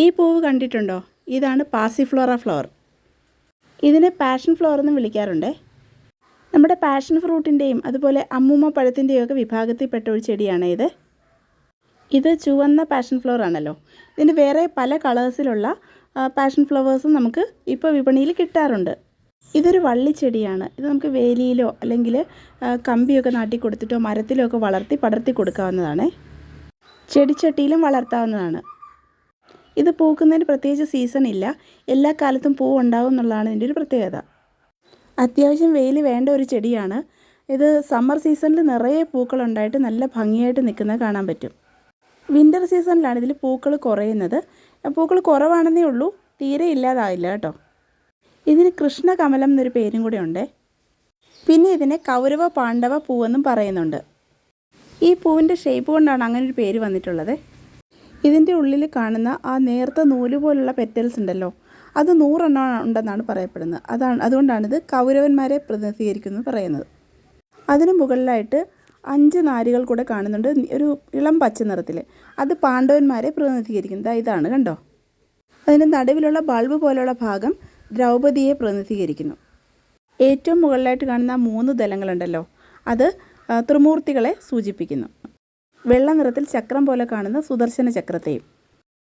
ഈ പൂവ് കണ്ടിട്ടുണ്ടോ? ഇതാണ് പാസിഫ്ലോറ ഫ്ലവർ ഇതിനെ പാഷൻ ഫ്ലവർ എന്നും വിളിക്കാറുണ്ട്. നമ്മുടെ പാഷൻ ഫ്രൂട്ടിന്റെയും അതുപോലെ അമ്മൂമ്മ പഴത്തിന്റെയും ഒക്കെ വിഭാഗത്തിൽപ്പെട്ട ഒരു ചെടിയാണ് ഇത്. ഇത് ചുവന്ന പാഷൻ ഫ്ലവർ ആണല്ലോ. ഇതിന് വേറെ പല കളേഴ്സിലുള്ള പാഷൻ ഫ്ലവേഴ്സും നമുക്ക് ഇപ്പോൾ വിപണിയിൽ കിട്ടാറുണ്ട്. ഇതൊരു വള്ളിച്ചെടിയാണ് ഇത് നമുക്ക് വേലിയിലോ അല്ലെങ്കിൽ കമ്പിയൊക്കെ നാട്ടി കൊടുത്തിട്ടോ മരത്തിലോ ഒക്കെ വളർത്തി പടർത്തി കൊടുക്കാവുന്നതാണ്. ചെടിച്ചട്ടിയിലും വളർത്താവുന്നതാണ്. ഇത് പൂക്കുന്നതിന് പ്രത്യേകിച്ച് സീസൺ ഇല്ല. എല്ലാ കാലത്തും പൂ ഉണ്ടാവും എന്നുള്ളതാണ് ഇതിന്റെ ഒരു പ്രത്യേകത. അത്യാവശ്യം വെയിൽ വേണ്ട ഒരു ചെടിയാണ്. ഇത് സമ്മർ സീസണിൽ നിറയെ പൂക്കളുണ്ടായിട്ട് നല്ല ഭംഗിയായിട്ട് നിൽക്കുന്നത് കാണാൻ പറ്റും. വിന്റർ സീസണിലാണ് ഇതിൽ പൂക്കൾ കുറയുന്നത്. പൂക്കൾ കുറവാണെന്നേ ഉള്ളൂ. തീരെ ഇല്ലാതാവില്ല കേട്ടോ. ഇതിന് കൃഷ്ണകമലം എന്നൊരു പേരും കൂടെ ഉണ്ട്. പിന്നെ ഇതിനെ കൗരവ പാണ്ഡവ പൂവെന്നും പറയുന്നുണ്ട്. ഈ പൂവിന്റെ ഷേപ്പ് കൊണ്ടാണ് അങ്ങനെ ഒരു പേര് വന്നിട്ടുള്ളത്. ഇതിന്റെ ഉള്ളിൽ കാണുന്ന ആ നേർത്ത നൂൽ പോലുള്ള പെറ്റൽസ് ഉണ്ടല്ലോ അത് നൂറെണ്ണം ഉണ്ടെന്നാണ് പറയപ്പെടുന്നത്. അതാണ് അതുകൊണ്ടാണിത് കൗരവന്മാരെ പ്രതിനിധീകരിക്കുന്നത് പറയുന്നത്. അതിന് മുകളിലായിട്ട് അഞ്ച് നാരുകൾ കൂടെ കാണുന്നുണ്ട് ഒരു ഇളം പച്ച നിറത്തിൽ അത് പാണ്ഡവന്മാരെ പ്രതിനിധീകരിക്കുന്നത് ഇതാണ് കണ്ടോ? അതിന്റെ നടുവിലുള്ള ബൾബ് പോലുള്ള ഭാഗം ദ്രൗപദിയെ പ്രതിനിധീകരിക്കുന്നു. ഏറ്റവും മുകളിലായിട്ട് കാണുന്ന മൂന്ന് ദലങ്ങളുണ്ടല്ലോ അത് ത്രിമൂർത്തികളെ സൂചിപ്പിക്കുന്നു. വെള്ള നിറത്തിൽ ചക്രം പോലെ കാണുന്ന സുദർശന ചക്രത്തെയും